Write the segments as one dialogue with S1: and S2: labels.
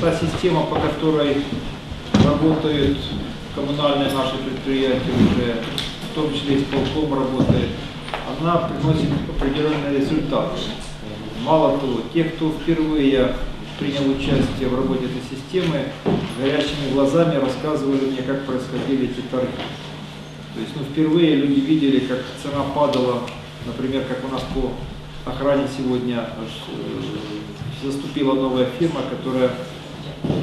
S1: Та система, по которой работают коммунальные наши предприятия уже, в том числе исполком работает, она приносит определенные результаты. Мало того, те, кто впервые принял участие в работе этой системы, горящими глазами рассказывали мне, как происходили эти торги. То есть, ну, впервые люди видели, как цена падала, например, как у нас по охране сегодня э, заступила новая фирма, которая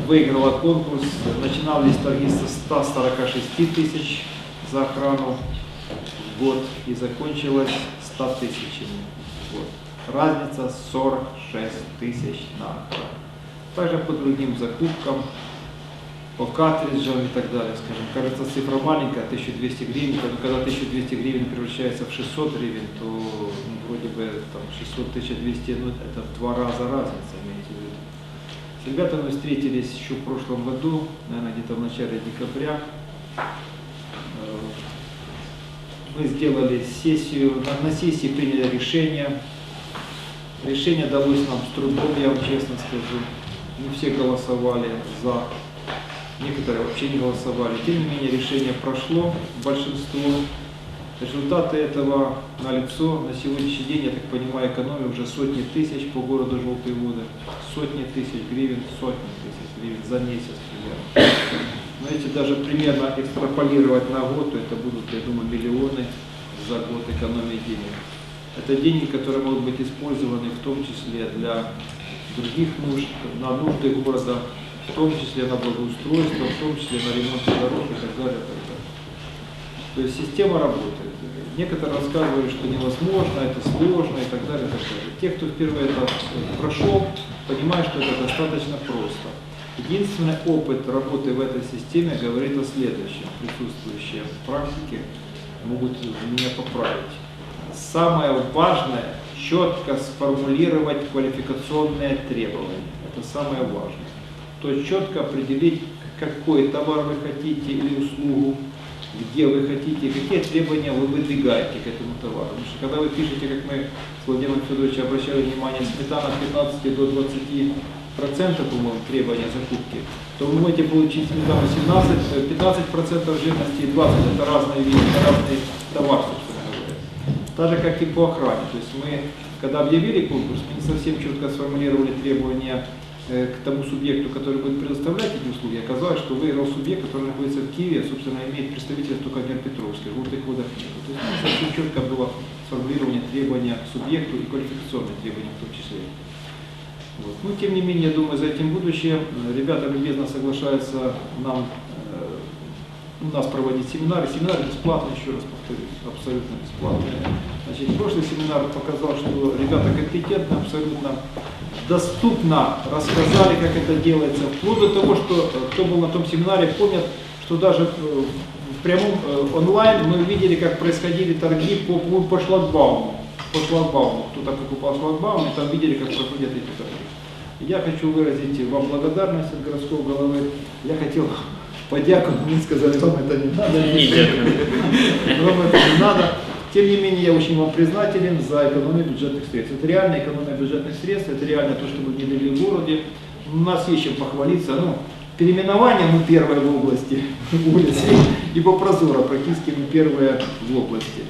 S1: выиграла конкурс. Начинались торги со 146 тысяч за охрану в год и закончилась 100 тысячами в год. Разница 46 тысяч на охрану. Также по другим закупкам, по картриджам и так далее, скажем. Кажется, цифра маленькая, 1200 гривен, но когда 1200 гривен превращается в 600 гривен, то ну, вроде бы там 600-1200, ну это в два раза разница, имейте в виду. С ребятами мы встретились еще в прошлом году, наверное, где-то в начале декабря. Э, Мы сделали сессию, на, на сессии приняли решение. Решение далось нам с трудом, я вам честно скажу. Не все голосовали за, некоторые вообще не голосовали. Тем не менее, решение прошло, большинство. Результаты этого налицо. На сегодняшний день, я так понимаю, экономия уже сотни тысяч по городу Желтые воды. Сотни тысяч гривен, сотни тысяч гривен за месяц примерно. Но если даже примерно экстраполировать на год, то это будут, я думаю, миллионы за год экономии денег. Это деньги, которые могут быть использованы в том числе для других нужд, на нужды города, в том числе на благоустройство, в том числе на ремонт дорог и так далее. То есть система работает. Некоторые рассказывали, что невозможно, это сложно и так далее. И так далее. Те, кто впервые это прошел, понимают, что это достаточно просто. Единственный опыт работы в этой системе говорит о следующем. Присутствующие в практике могут меня поправить. Самое важное – четко сформулировать квалификационные требования. Это самое важное. То есть четко определить, какой товар вы хотите или услугу, где вы хотите, какие требования вы выдвигаете к этому товару. Потому что когда вы пишете, как мы с Владимиром Федоровичем обращали внимание, сметана от 15 до 20 процентов, по-моему, требования закупки, то вы можете получить сметану 17, 15 процентов жирности и 20. Это разные виды, это разный товар, собственно говоря. Так же, как и по охране. То есть мы, когда объявили конкурс, мы не совсем четко сформулировали требования к тому субъекту, который будет предоставлять эти услуги. Оказалось, что выиграл субъект, который находится в Киеве, собственно, имеет представительство только Днепропетровске, желтых водах нет. То есть не совсем четко было сформулирование требования к субъекту и квалификационные требования в том числе. Вот. Но тем не менее, я думаю, за этим будущее. Э, Ребята любезно соглашаются нам э, у нас проводить семинары. Семинары бесплатные, еще раз повторюсь, абсолютно бесплатные. Значит, прошлый семинар показал, что ребята компетентны, абсолютно доступно рассказали, как это делается. Вплоть до того, что кто был на том семинаре, помнят, что даже э, в прямом э, онлайн мы видели, как происходили торги по, по, по шлагбауму. По шлагбауму. Кто-то покупал шлагбаум, и там видели, как проходят эти торги. Я хочу выразить вам благодарность от городского головы. Я хотел подяку, но мне сказали, вам это не надо. Вам это не надо. Тем не менее, я очень вам признателен за экономию бюджетных средств. Это реальная экономия бюджетных средств, это реально то, что вы внедрили в городе. У нас есть чем похвалиться. Ну, переименование мы первые в области улиц, и по прозору практически мы первые в области.